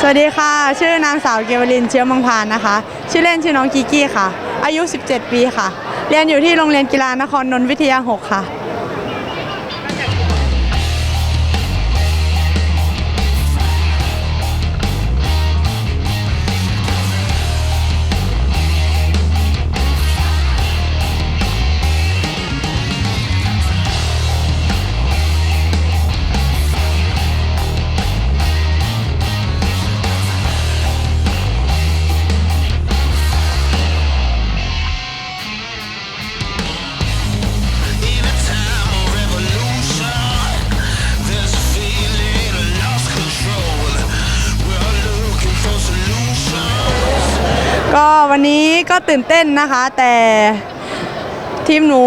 สวัสดีค่ะ ชื่อนางสาวเกวลินเชื้อมังพานนะคะ ชื่อเล่นชื่อน้องกิกกี้ค่ะ อายุ 17 ปีค่ะ เรียนอยู่ที่โรงเรียนกีฬานครนนท์วิทยา 6 ค่ะ ก็วันนี้ก็ตื่นเต้นนะคะ แต่ทีมหนู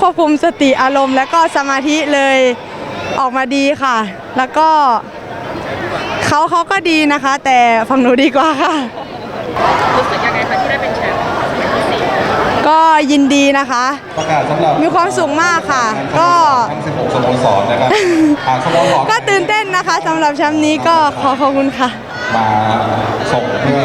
ควบคุมสติอารมณ์ และก็สมาธิเลยออกมาดีค่ะ แล้วก็เขาเขาก็ดีนะคะ แต่ฝั่งหนูดีกว่าค่ะ รู้สึกยังไงคะที่ได้เป็นแชมป์สมัยที่สี่ก็ยินดีนะคะ ประกาศสำหรับมีความสุขมากค่ะ ก็ ทั้ง16สโมสรนะครับหากสโมสรก็ตื่นเต้นนะคะสำหรับแชมป์นี้ก็ขอขอบคุณค่ะ มาส่งเพื่อ